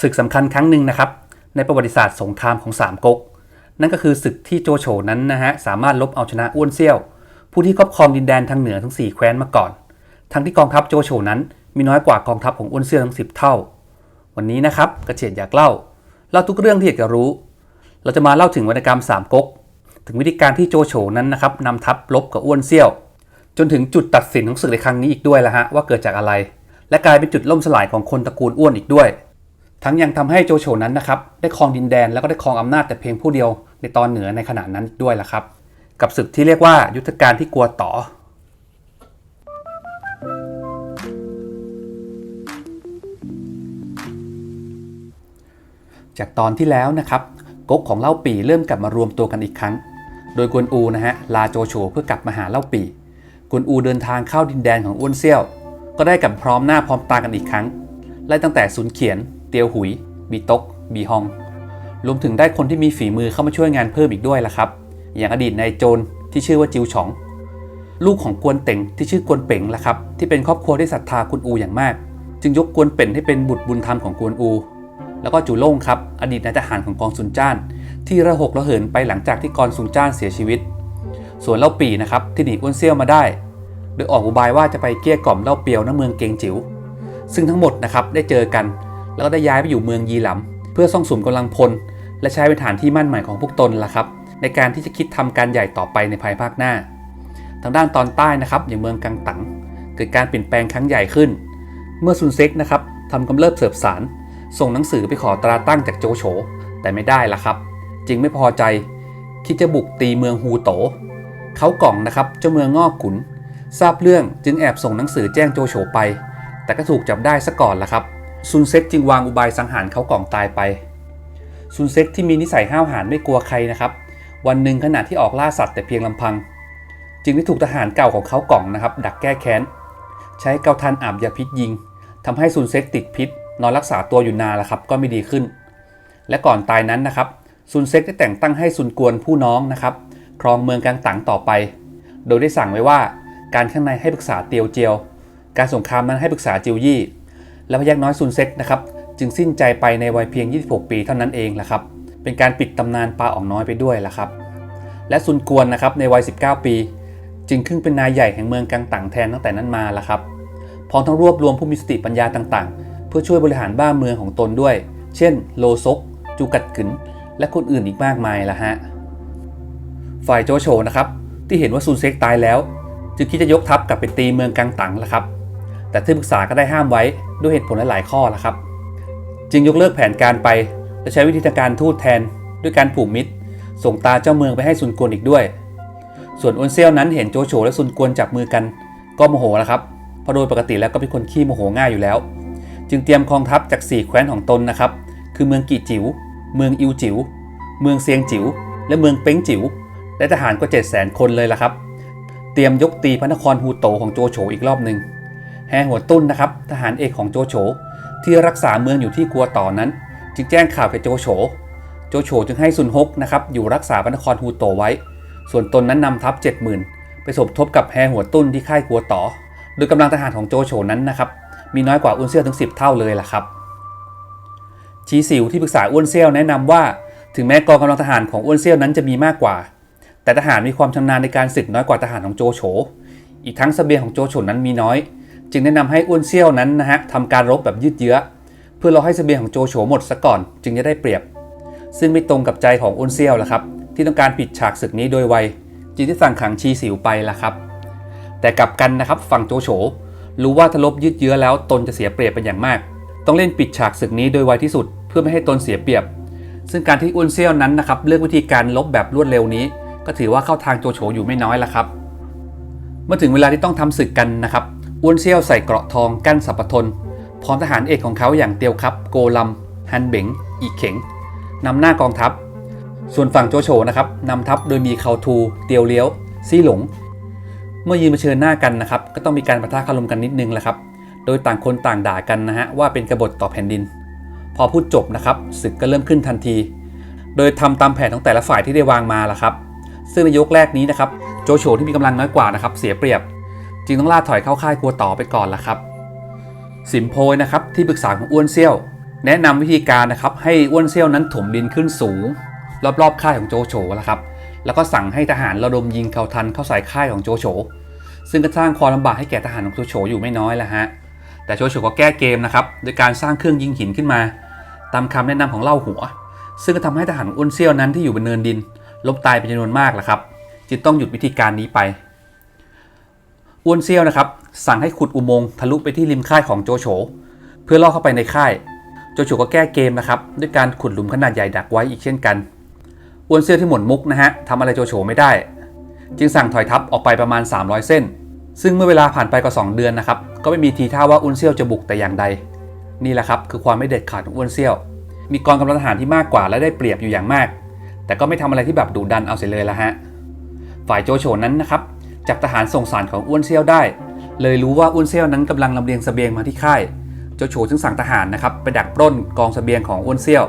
ศึกสำคัญครั้งหนึ่งนะครับ ในประวัติศาสตร์สงครามของสามก๊กนั่นก็คือศึกที่โจโฉนั้นนะฮะสามารถลบเอาชนะอ้วนเซี่ยว ผู้ที่ครอบครองดินแดนทางเหนือทั้ง 4 แคว้นมาก่อน ทั้งที่กองทัพโจโฉนั้น มีน้อยกว่ากองทัพของอ้วนเซี่ยวทั้ง 10 เท่า วันนี้นะครับกระเฉียดอยากเล่าเล่าทุกเรื่องที่อยากจะรู้ เราจะมาเล่าถึงวรรณกรรมสามก๊กถึงวิธีการที่โจโฉนั้นนะครับนำทัพลบกับอ้วนเซี่ยว จนถึงจุดตัดสินของศึกในครั้งนี้อีกด้วยละฮะว่าเกิดจากอะไร และกลายเป็นจุดล่มสลายของคนตระกูลอ้วนอีกด้วย ทั้งยังทำให้โจโฉนั้นนะครับได้ครองดินแดนแล้วก็ได้ครองอำนาจแต่เพียงผู้เดียวในตอนเหนือในขณะนั้นด้วยล่ะครับ กับศึกที่เรียกว่ายุทธการที่กลัวต่อ จากตอนที่แล้วนะครับก๊กของเล่าปี่เริ่มกลับมารวมตัวกันอีกครั้ง โดยกวนอูนะฮะลาโจโฉเพื่อกลับมาหาเล่าปี่กวนอูเดินทางเข้าดินแดนของอ้วนเซี่ยว ก็ได้กลับพร้อมหน้าพร้อมตากันอีกครั้งไล่ตั้งแต่ซุนย์เขียน เตียวหุย บีตก บีฮอง รวมถึงได้คนที่มีฝีมือเข้ามาช่วยงานเพิ่มอีกด้วยล่ะครับ อย่างอดีตนายโจรที่ชื่อว่าจิวฉอง ลูกของกวนเต็งที่ชื่อกวนเป่งล่ะครับ ที่เป็นครอบครัวที่ศรัทธากุนอูอย่างมาก จึงยกกวนเป่งให้เป็นบุตรบุญธรรมของกวนอู แล้วก็จูโล่งครับ อดีตนายทหารของกองซุนจ้าน ที่ระหกระเหินไปหลังจากที่กองซุนจ้านเสียชีวิต ส่วนเล่าปีนะครับที่หนีอ้วนเซี่ยวมาได้ โดยออกอุบายว่าจะไปเกลี้ยกล่อมเล่าเปียวณเมืองเกงจิ๋วซึ่งทั้งหมดนะครับได้เจอกัน แล้วก็ได้ย้ายไปอยู่เมืองยีหลำเพื่อซ่องสุมกำลังพล และใช้เป็นฐานที่มั่นใหม่ของพวกตนล่ะครับ ในการที่จะคิดทำการใหญ่ต่อไปในภายภาคหน้า ทางด้านตอนใต้นะครับอย่างเมืองกังตังเกิดการเปลี่ยนแปลงครั้งใหญ่ขึ้น เมื่อซุนเซ็กนะครับทำกำเริบเสบสาร ส่งหนังสือไปขอตราตั้งจากโจโฉแต่ไม่ได้ล่ะครับ จึงไม่พอใจคิดจะบุกตีเมืองฮูโต เขากล่องนะครับเจ้าเมืองงอกขุน ทราบเรื่องจึงแอบส่งหนังสือแจ้งโจโฉไป แต่ก็ถูกจับได้ซะก่อนล่ะครับ ซุนเซ็กจึงวางอุบายสังหารเขากล่องตายไปซุนเซ็กที่มีนิสัยห้าวหาญไม่กลัวใครนะครับ วันหนึ่งขณะที่ออกล่าสัตว์แต่เพียงลำพัง จึงได้ถูกทหารเก่าของเขากล่องนะครับ ดักแก้แค้น ใช้เกาทันอาบยาพิษยิงทำให้ซุนเซ็กติดพิษ นอนรักษาตัวอยู่นานแล้วครับ ก็ไม่ดีขึ้น และก่อนตายนั้นนะครับซุนเซ็กได้แต่งตั้งให้ซุนกวนผู้น้องนะครับครองเมืองกลางตังต่อไป โดยได้สั่งไว้ว่าการข้างในให้ปรึกษาเตียวเจียว การสงครามนั้นให้ปรึกษาจิวยี่ และพยักน้อยซุนเซ็กนะครับจึงสิ้นใจไปในวัยเพียง 26 ปีเท่านั้นเองละครับเป็นการปิดตำนานปลาอ่องน้อยไปด้วยละครับและซุนกวนนะครับในวัย 19 ปี จึงขึ้นเป็นนายใหญ่แห่งเมืองกลางต่างแทนตั้งแต่นั้นมาละครับพร้อมทั้งรวบรวมผู้มีสติปัญญาต่างๆ เพื่อช่วยบริหารบ้านเมืองของตนด้วย เช่น โลซก จูกัดกึนและคนอื่นอีกมากมายละฮะฝ่ายโจโฉนะครับที่เห็นว่าซุนเซ็กตายแล้ว จึงคิดจะยกทัพกลับไปตีเมืองกลางตังละครับ แต่ที่ปรึกษาก็ได้ห้ามไว้ด้วยเหตุผลหลาย ๆ ข้อละครับ จึงยกเลิกแผนการไป และใช้วิธีการทูตแทน ด้วยการผูกมิตร ส่งตาเจ้าเมืองไปให้ซุนกวนอีกด้วย ส่วนอวนเซียวนั้นเห็นโจโฉและซุนกวนจับมือกัน ก็โมโหแล้วครับเพราะโดยปกติแล้วก็เป็นคนขี้โมโหง่ายอยู่แล้ว จึงเตรียมกองทัพจาก4แคว้นของตนนะครับ คือเมืองกีจิ๋ว เมืองอิวจิ๋ว เมืองเซียงจิ๋ว และเมืองเป้งจิ๋ว และทหารกว่า7 0 0 0 0 0 คนเลยละครับ เตรียมยกตีพระนครฮูโตของโจโฉอีกรอบหนึ่ง แฮหัวตุ้นนะครับทหารเอกของโจโฉที่รักษาเมืองอยู่ที่กัวต่อนั้น จึงแจ้งข่าวแก่โจโฉโจโฉจึงให้ซุนฮกนะครับอยู่รักษาพระนครฮูโตไว้ ส่วนตนนั้นนำทัพ70,000 ไปสมทบกับแฮหัวตุ้นที่ค่ายกัวต่อโดยกำลังทหารของโจโฉนั้นนะครับมีน้อยกว่าอ้วนเซี่ยวถึง 10 เท่าเลยล่ะครับชีสิวที่ปรึกษาอ้วนเซี่ยวแนะนำว่า ถึงแม้กองกำลังทหารของอ้วนเซี่ยวนั้นจะมีมากกว่า แต่ทหารมีความชำนาญในการศึกน้อยกว่าทหารของโจโฉอีกทั้งสเสบียงของโจโฉนั้นมีน้อย จึงแนะนำให้อ้วนเซี่ยวนั้นนะฮะทำการรบแบบยืดเยื้อ เพื่อรอให้เสบียงของโจโฉหมดซะก่อน จึงจะได้เปรียบ ซึ่งไม่ตรงกับใจของอ้วนเซี่ยวละครับที่ต้องการปิดฉากศึกนี้โดยไวจึงได้สั่งขังชีสิวไปละครับ แต่กลับกันนะครับฝั่งโจโฉรู้ว่าถ้าลบยืดเยื้อแล้วตนจะเสียเปรียบเป็นอย่างมาก ต้องเล่นปิดฉากศึกนี้โดยไวที่สุด เพื่อไม่ให้ตนเสียเปรียบ ซึ่งการที่อุนเซียวนั้นนะครับเลือกวิธีการลบแบบรวดเร็วนี้ ก็ถือว่าเข้าทางโจโฉอยู่ไม่น้อยละครับ เมื่อถึงเวลาที่ต้องทำศึกกันนะครับ อ้วนเซี่ยวใส่เกราะทองกั้นสัพพทนพร้อมทหารเอกของเขาอย่างเตียวครับ โกลัม ฮันเบงอีเข็งนำหน้ากองทัพ ส่วนฝั่งโจโฉนะครับนำทัพโดยมีเคาทู เตียวเลี้ยว ซี่หลง เมื่อยืนเผชิญหน้ากันนะครับ ก็ต้องมีการประทะคารมกันนิดนึงแหละครับ โดยต่างคนต่างด่ากันนะฮะว่าเป็นกบฏต่อแผ่นดิน พอพูดจบนะครับศึกก็เริ่มขึ้นทันที โดยทำตามแผนของแต่ละฝ่ายที่ได้วางมาละครับ ซึ่งในยกแรกนี้นะครับโจโฉที่มีกำลังน้อยกว่านะครับเสียเปรียบ จึงต้องล่าถอยเข้าค่ายกลัวต่อไปก่อนละครับ สิมโพยนะครับที่ปรึกษาของอ้วนเซี่ยว แนะนำวิธีการนะครับให้อ้วนเซี่ยวนั้นถมดินขึ้นสูง รอบๆค่ายของโจโฉล้วครับ แล้วก็สั่งให้ทหารระดมยิงเขาทันเข้าใส่ค่ายของโจโฉซึ่งก็สร้างความลำบากให้แก่ทหารของโจโฉอยู่ไม่น้อยแล้วฮะแต่โจโฉก็แก้เกมนะครับโดยการสร้างเครื่องยิงหินขึ้นมา ตามคำแนะนำของเล่าหัว ซึ่งก็ทำให้ทหารอ้วนเซี่ยวนั้นที่อยู่บนเนินดินล้มตายเป็นจำนวนมากละครับจึงต้องหยุดวิธีการนี้ไป อ้วนเซียวนะครับ สั่งให้ขุดอุโมงค์ทะลุไปที่ริมค่ายของโจโฉเพื่อล่อเข้าไปในค่าย โจโฉก็แก้เกมนะครับ ด้วยการขุดหลุมขนาดใหญ่ดักไว้อีกเช่นกันอ้วนเซียวที่หม่นมุกนะฮะทำอะไรโจโฉไม่ได้ จึงสั่งถอยทัพออกไปประมาณ 300 เส้น ซึ่งเมื่อเวลาผ่านไปกว่า2เดือนนะครับก็ไม่มีทีท่าว่าอ้วนเซียวจะบุกแต่อย่างใด นี่แหละครับคือความไม่เด็ดขาดของอ้วนเซียว มีกองกำลังทหารที่มากกว่าและได้เปรียบอยู่อย่างมาก แต่ก็ไม่ทำอะไรที่แบบดุดันเอาเสียเลยละฮะฝ่ายโจโฉนั้นนะครับ จับทหารส่งสารของอ้วนเซี่ยวได้ เลยรู้ว่าอ้วนเซี่ยวนั้นกำลังลำเลียงเสบียงมาที่ค่ายโจโฉจึงสั่งทหารนะครับไปดักปล้นกองเสบียงของอ้วนเซี่ยว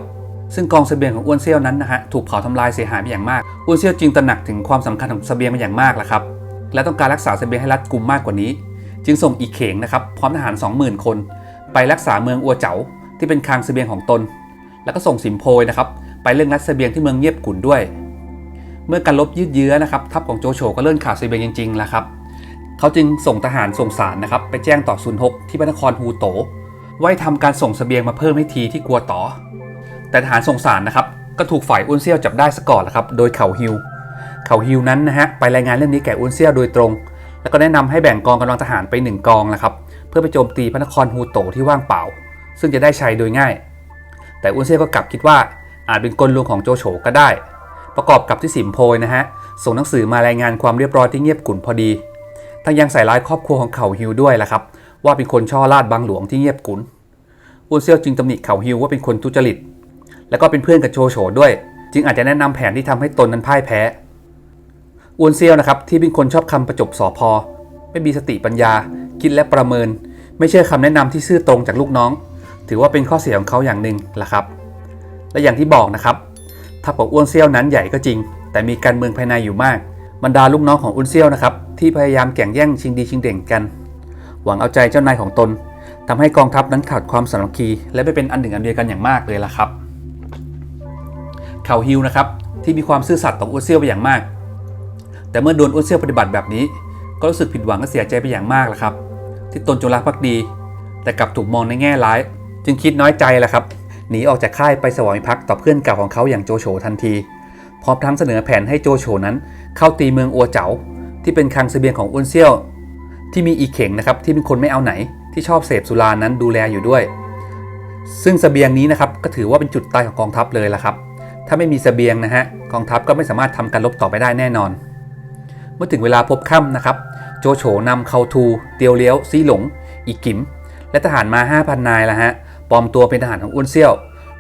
ซึ่งกองเสบียงของอ้วนเซี่ยวนั้นนะฮะถูกเผาทำลายเสียหายไปอย่างมากอ้วนเซี่ยวจึงตระหนักถึงความสำคัญของเสบียงเป็นอย่างมากละครับและต้องการรักษาเสบียงให้รัดกุมมากกว่านี้ จึงส่งอีกเข่งนะครับพร้อมทหาร 20,000 คน ไปรักษาเมืองอัวเจ๋าที่เป็นคลังเสบียงของตน แล้วก็ส่งสิมโพยนะครับไปเร่องรัดเสบียงที่เมืองเงียบกุ่นด้วย เมื่อการลบยืดเยื้อนะครับทัพของโจโฉก็เริ่มขาดเบียงจริงๆแล้วครับเขาจึงส่งทหารส่งสารนะครับไปแจ้งต่อซุนฮกที่พระนครฮูโตว่าให้ทำการส่งสเสบียงมาเพิ่มให้ทีที่กัวต่อ แต่ทหารส่งสารนะครับก็ถูกฝ่ายอุนเซียวจับได้ซะก่อนแล้วครับโดยเขาฮิวเขาฮิวนั้นนะฮะไปรายงานเรื่องนี้แก่อุนเซียวโดยตรง แล้วก็แนะนำให้แบ่งกองกำลังทหารไปหนึ่งกองนะครับเพื่อไปโจมตีพระนครฮูโตที่ว่างเปล่า ซึ่งจะได้ชัยโดยง่าย แต่อุนเซียวก็กลับคิดว่าอาจเป็นกลลวงของโจโฉก็ได้ ประกอบกับที่สิมโพยนะฮะส่งหนังสือมารายงานความเรียบร้อยที่เงียบกุ่นพอดีทั้งยังใส่ร้ายครอบครัวของเขาฮิวด้วยล่ะครับว่าเป็นคนช่อราดบางหลวงที่เงียบกุ่นอุนเซียวจึงตำหนิเขาฮิวว่าเป็นคนทุจริต แล้วก็เป็นเพื่อนกับโจโฉด้วย จึงอาจจะแนะนำแผนที่ทำให้ตนนั้นพ่ายแพ้อวนเซียวนะครับที่เป็นคนชอบคำประจบสอพอไม่มีสติปัญญา คิดและประเมิน ไม่เชื่อคำแนะนำที่ซื่อตรงจากลูกน้อง ถือว่าเป็นข้อเสียของเขาอย่างหนึ่งล่ะครับ และอย่างที่บอกนะครับ ทัพของอ้วนเซียวนั้นใหญ่ก็จริง แต่มีการเมืองภายในอยู่มากบรรดาลูกน้องของอ้นเซียวนะครับที่พยายามแข่งแย่งชิงดีชิงเด่งกัน หวังเอาใจเจ้านายของตนทำให้กองทัพนั้นขาดความสามัคคี และไม่เป็นอันหนึ่งอันเดียวกันอย่างมากเลยล่ะครับเขาฮิวนะครับที่มีความซื่อสัตย์ต่ออ้นเซียวไปอย่างมาก แต่เมื่อโดนอ้นเซียวปฏิบัติแบบนี้ ก็รู้สึกผิดหวังและเสียใจไปอย่างมากแหละครับ ที่ตนจงรักภักดี แต่กลับถูกมองในแง่ร้าย จึงคิดน้อยใจแหละครับ หนีออกจากค่ายไปสวามิภักดิ์ต่อเพื่อนเก่าของเขาอย่างโจโฉทันที พร้อมทั้งเสนอแผนให้โจโฉนั้น เข้าตีเมืองอัวเจ๋า ที่เป็นคลังเสบียงของอ้วนเซียว ที่มีอีเข่งนะครับที่เป็นคนไม่เอาไหน ที่ชอบเสพสุรานั้นดูแลอยู่ด้วย ซึ่งเสบียงนี้นะครับก็ถือว่าเป็นจุดตายของกองทัพเลยละครับ ถ้าไม่มีเสบียงนะฮะกองทัพก็ไม่สามารถทำการรบต่อไปได้แน่นอน เมื่อถึงเวลาพบค่ำนะครับโจโฉนำเคาทู เตียวเลี้ยว ซีหลง อีกิม และทหารมา 5,000 นายละฮะ ปลอมตัวเป็นทหารของอ้วนเซี่ยว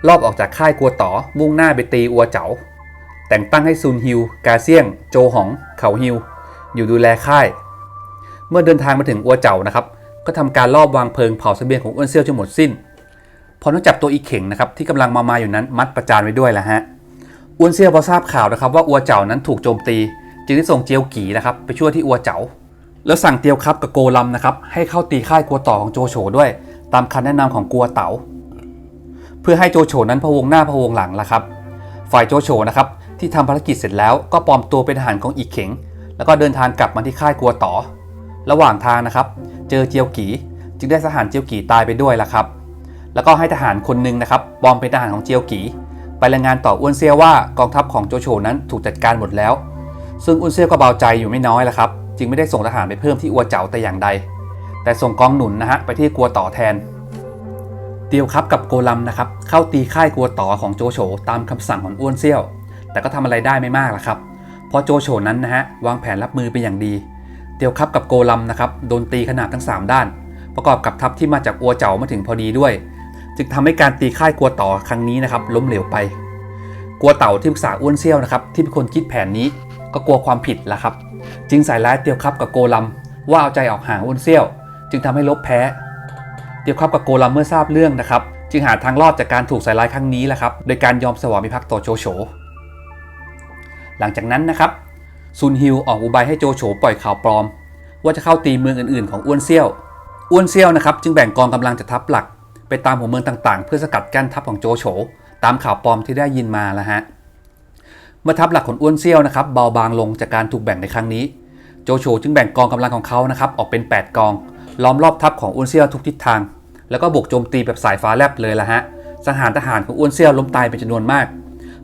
รอบออกจากค่ายกัวต๋อมุ่งหน้าไปตีอัวเจ๋า แต่งตั้งให้ซุนฮิว กาเซียง โจหอง เขาฮิว อยู่ดูแลค่าย เมื่อเดินทางมาถึงอัวเจ๋านะครับ ก็ทำการลอบวางเพลิงเผาเสบียงของอ้วนเซี่ยวจนหมดสิ้น พอต้องจับตัวอีเข่งนะครับที่กำลังมามาอยู่นั้นมัดประจานไว้ด้วยแหละฮะ อ้วนเซี่ยวพอทราบข่าวนะครับว่าอัวเจ๋านั้นถูกโจมตี จึงได้ส่งเจียวกีนะครับไปช่วยที่อัวเจ๋า แล้วสั่งเตียวครับกับโกลัมนะครับให้เข้าตีค่ายกัวต่อของโจโฉด้วย ตามคำแนะนำของกัวเต๋าเพื่อให้โจโฉนั้นพะวงหน้าพะวงหลังละครับ ฝ่ายโจโฉนะครับที่ทำภารกิจเสร็จแล้วก็ปลอมตัวเป็นทหารของอีเข็งแล้วก็เดินทางกลับมาที่ค่ายกัวต่อ ระหว่างทางนะครับ เจอเจียวกีจึงได้ทหารเจียวกีตายไปด้วยละครับ แล้วก็ให้ทหารคนหนึ่งนะครับปลอมเป็นทหารของเจียวกีไปรายงานต่ออ้วนเซียว่ากองทัพของโจโฉนั้นถูกจัดการหมดแล้ว ซึ่งอุนเซียวก็เบาใจอยู่ไม่น้อยล้วครับ จึงไม่ได้ส่งทหารไปเพิ่มที่อัวเจ๋าแต่อย่างใด แต่ส่งกองหนุนนะฮะไปที่กัวต่อแทน เตียวครับกับโกลัมนะครับเข้าตีค่ายกัวต่อของโจโฉตามคำสั่งของอ้วนเซี่ยว แต่ก็ทำอะไรได้ไม่มากละครับ เพราะโจโฉนั้นนะฮะวางแผนรับมือเป็นอย่างดี เตียวครับกับโกลัมนะครับโดนตีขนาดทั้ง 3 ด้าน ประกอบกับทัพที่มาจากอัวเจ๋ามาถึงพอดีด้วย จึงทำให้การตีค่ายกัวต่อครั้งนี้นะครับล้มเหลวไป กัวเต่าที่ปรึกษาอ้วนเซี่ยวนะครับที่เป็นคนคิดแผนนี้ก็กลัวความผิดละครับ จึงใส่ร้ายเตียวครับกับโกลัมว่าเอาใจออกห่างอ้วนเซี่ยว จึงทำให้ลบแพ้เตียวครับกับโกลัมเมื่อทราบเรื่องนะครับ จึงหาทางรอดจากการถูกใส่ร้ายครั้งนี้แหละครับ โดยการยอมสวามิภักดิ์ต่อโจโฉ หลังจากนั้นนะครับซุนฮิวออกอุบายให้โจโฉปล่อยข่าวปลอม ว่าจะเข้าตีเมืองอื่น ๆ ของอ้วนเซี่ยว อ้วนเซี่ยวนะครับจึงแบ่งกองกำลังจากทัพหลัก ไปตามหัวเมืองต่างๆ เพื่อสกัดกั้นทัพของโจโฉตามข่าวปลอมที่ได้ยินมาแล้วฮะเมื่อทัพหลักของอ้วนเซี่ยวนะครับเบาบางลงจากการถูกแบ่งในครั้งนี้ โจโฉจึงแบ่งกองกำลังของเขานะครับออกเป็น 8 กอง ล้อมรอบทัพของอ้วนเซี่ยวทุกทิศทาง แล้วก็บุกโจมตีแบบสายฟ้าแลบเลยละฮะสังหารทหารของอ้วนเซี่ยวล้มตายเป็นจำนวนมาก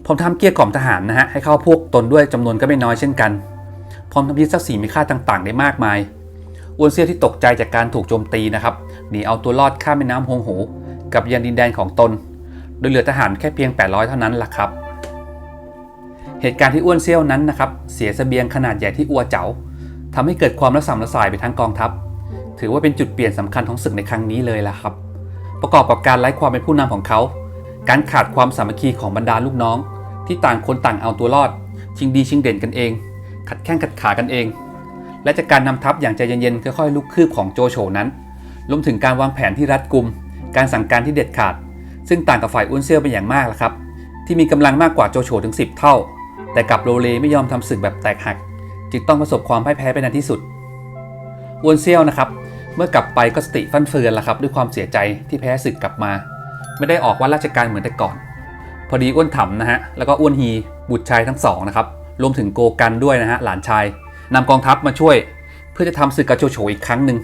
พร้อมทำเกลี้ยกล่อมทหารนะฮะให้เข้าพวกตนด้วยจำนวนก็ไม่น้อยเช่นกัน พร้อมทำยึดทรัพย์สินมีค่าต่างๆ ได้มากมายอ้วนเซี่ยวที่ตกใจจากการถูกโจมตีนะครับหนีเอาตัวรอดข้ามแม่น้ำฮงโหกลับยันดินแดนของตน โดยเหลือทหารแค่เพียง 800 เท่านั้นล่ะครับ เหตุการณ์ที่อ้วนเซี่ยวนั้นนะครับเสียสเสบียงขนาดใหญ่ที่อัวเจ๋าทำให้เกิดความระสำระสายไปทั้งกองทัพ ถือว่าเป็นจุดเปลี่ยนสำคัญของศึกในครั้งนี้เลยล่ะครับ ประกอบกับการไร้ความเป็นผู้นำของเขา การขาดความสามัคคีของบรรดาลูกน้อง ที่ต่างคนต่างเอาตัวรอด ชิงดีชิงเด่นกันเอง ขัดแข้งขัดขากันเอง และจากการนำทัพอย่างใจเย็นๆค่อยๆลุกคืบของโจโฉนั้นรวมถึงการวางแผนที่รัดกุม การสั่งการที่เด็ดขาด ซึ่งต่างกับฝ่ายอุนเซียวเป็นอย่างมากละครับ ที่มีกำลังมากกว่าโจโฉถึง 10 เท่า แต่กลับโรเลไม่ยอมทำศึกแบบแตกหัก จึงต้องประสบความพ่ายแพ้ไปในที่สุด อุนเซียวนะครับ เมื่อกลับไปก็สติฟั่นเฟือนละครับ ด้วยความเสียใจที่แพ้ศึกกลับมา ไม่ได้ออกว่าราชการเหมือนแต่ก่อน พอดีอ้วนถ่ำนะฮะแล้วก็อ้วนฮีบุตรชายทั้งสองนะครับรวมถึงโกกันด้วยนะฮะหลานชายนำกองทัพมาช่วย เพื่อจะทำศึกกับโจโฉอีกครั้งหนึ่ง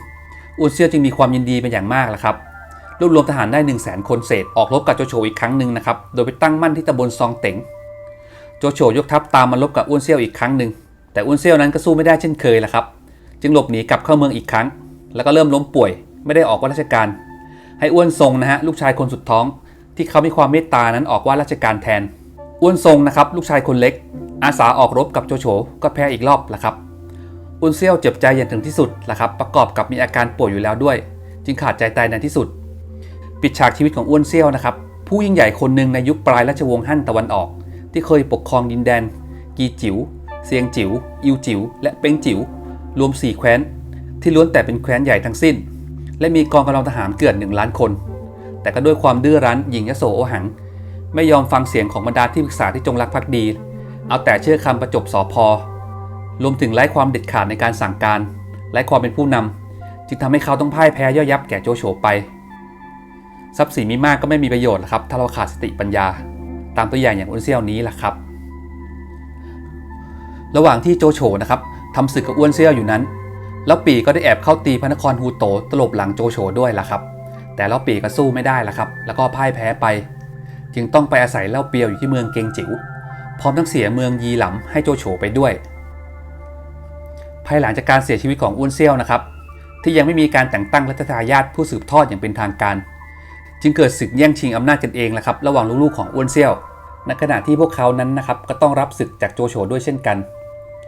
อุนเซียวจึงมีความยินดีเป็นอย่างมากละครับรวบรวมทหารได้ 1 0 0 0 0แสนคนเศษออกรบกับโจโฉอีกครั้งหนึ่งนะครับ โดยไปตั้งมั่นที่ตำบลซองเต็ง โจโฉยกทัพตามมาลบกับอ้วนเซียวอีกครั้งหนึ่ง แต่อ้วนเซียวนั้นก็สู้ไม่ได้เช่นเคยละครับ จึงหลบหนีกลับเข้าเมืองอีกครั้ง แล้วก็เริ่มล้มป่วย ไม่ได้ออกว่าราชการ ให้อ้วนทรงนะฮะลูกชายคนสุดท้อง ที่เขามีความเมตตานั้นออกว่าราชการแทน อ้วนทรงนะครับลูกชายคนเล็ก อาสาออกรบกับโจโฉก็แพ้อีกรอบละครับอ้วนเซี่ยวเจ็บใจอย่างถึงที่สุดละครับประกอบกับมีอาการป่วยอยู่แล้วด้วย จึงขาดใจตายในที่สุด ปิดฉากชีวิตของอ้วนเซี่ยวนะครับผู้ยิ่งใหญ่คนหนึ่งในยุคปลายราชวงศ์ฮั่นตะวันออก ที่เคยปกครองดินแดน กีจิ๋วเซียงจิ๋วอิวจิ๋วและเป็งจิ๋ว รวม 4 แคว้น ที่ล้วนแต่เป็นแคว้นใหญ่ทั้งสิ้น และมีกองกำลังทหารเกือบหนึ่งล้านคน แต่ก็ด้วยความดื้อรั้นหญิงยโสโอหัง ไม่ยอมฟังเสียงของบรรดาที่ปรึกษาที่จงรักภักดี เอาแต่เชื่อคำประจบสอพอรวมถึงไร้ความเด็ดขาดในการสั่งการ ไร้ความเป็นผู้นำจึงทำให้เขาต้องพ่ายแพ้ย่อยยับแก่โจโฉไป ทรัพย์สินมีมากก็ไม่มีประโยชน์ครับ ถ้าเราขาดสติปัญญา ตามตัวอย่างอย่างอุนเซียวนี้แหละครับ ระหว่างที่โจโฉนะครับ ทำศึกกับอ้วนเซี่ยวอยู่นั้น แล้วปีก็ได้แอบเข้าตีพระนครฮูโตตลบหลังโจโฉด้วยล่ะครับ แต่แล้วปีก็สู้ไม่ได้ล่ะครับ แล้วก็พ่ายแพ้ไป จึงต้องไปอาศัยเล่าเปียวอยู่ที่เมืองเกงจิ๋ว พร้อมทั้งเสียเมืองยีหลำให้โจโฉไปด้วย ภายหลังจากการเสียชีวิตของอ้วนเซี่ยวนะครับ ที่ยังไม่มีการแต่งตั้งรัชทายาทผู้สืบทอดอย่างเป็นทางการ จึงเกิดศึกแย่งชิงอำนาจกันเองแหละครับ ระหว่างลูกๆของอ้วนเซี่ยวในขณะที่พวกเขานั้นนะครับก็ต้องรับศึกจากโจโฉด้วยเช่นกัน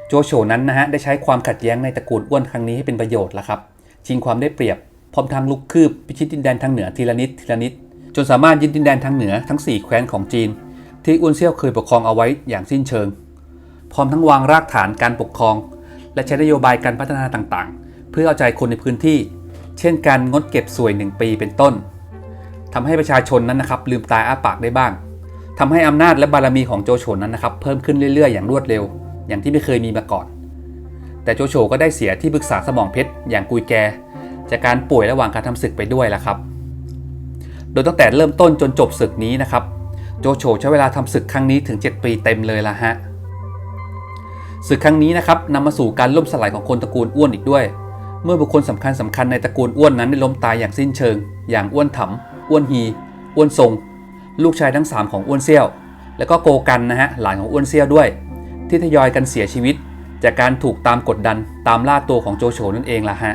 โจโฉนั้นนะฮะได้ใช้ความขัดแย้งในตระกูลอ้วนครั้งนี้ให้เป็นประโยชน์ละครับ ชิงความได้เปรียบ พร้อมทางลุกคืบพิชิตดินแดนทางเหนือทีละนิดทีละนิด จนสามารถยึดดินแดนทางเหนือทั้ง 4 แคว้นของจีน ที่อ้วนเซี่ยวเคยปกครองเอาไว้อย่างสิ้นเชิง พร้อมทั้งวางรากฐานการปกครอง และใช้นโยบายการพัฒนาต่างๆ เพื่อเอาใจคนในพื้นที่ เช่น การงดเก็บสวย 1 ปีเป็นต้นทำให้ประชาชนนั้นนะครับลืมตาอ้าปากได้บ้างทำให้อำนาจและบารมีของโจโฉนั้นนะครับเพิ่มขึ้นเรื่อยๆ อย่างรวดเร็ว อย่างที่ไม่เคยมีมาก่อน แต่โจโฉก็ได้เสียที่ปรึกษาสมองเพชรอย่างกุยแก จากการป่วยระหว่างการทำศึกไปด้วยละครับ โดยตั้งแต่เริ่มต้นจนจบศึกนี้นะครับ โจโฉใช้เวลาทำศึกครั้งนี้ถึง 7 ปีเต็มเลยละฮะศึกครั้งนี้นะครับนำมาสู่การล่มสลายของคนตระกูลอ้วนอีกด้วย เมื่อบุคคลสำคัญสำคัญในตระกูลอ้วนนั้นได้ล้มตายอย่างสิ้นเชิง อย่างอ้วนถำอ้วนฮี อ้วนทรง ลูกชายทั้ง 3 ของอ้วนเซี่ยว แล้วก็โกกันนะฮะหลานของอ้วนเซี่ยวด้วย ที่ทยอยกันเสียชีวิต จากการถูกตามกดดันตามล่าตัวของโจโฉนั่นเองล่ะฮะ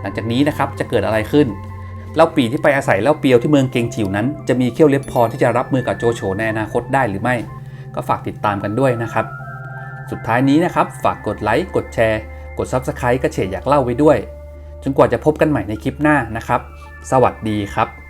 หลังจากนี้นะครับจะเกิดอะไรขึ้นเล่าปีที่ไปอาศัยเล่าเปียวที่เมืองเกงจิ๋วนั้น จะมีเขี้ยวเล็บพอที่จะรับมือกับโจโฉในอนาคตได้หรือไม่ ก็ฝากติดตามกันด้วยนะครับ สุดท้ายนี้นะครับฝากกดไลค์กดแชร์ กด Subscribe ก็เฉยอยากเล่าไว้ด้วย จนกว่าจะพบกันใหม่ในคลิปหน้านะครับ สวัสดีครับ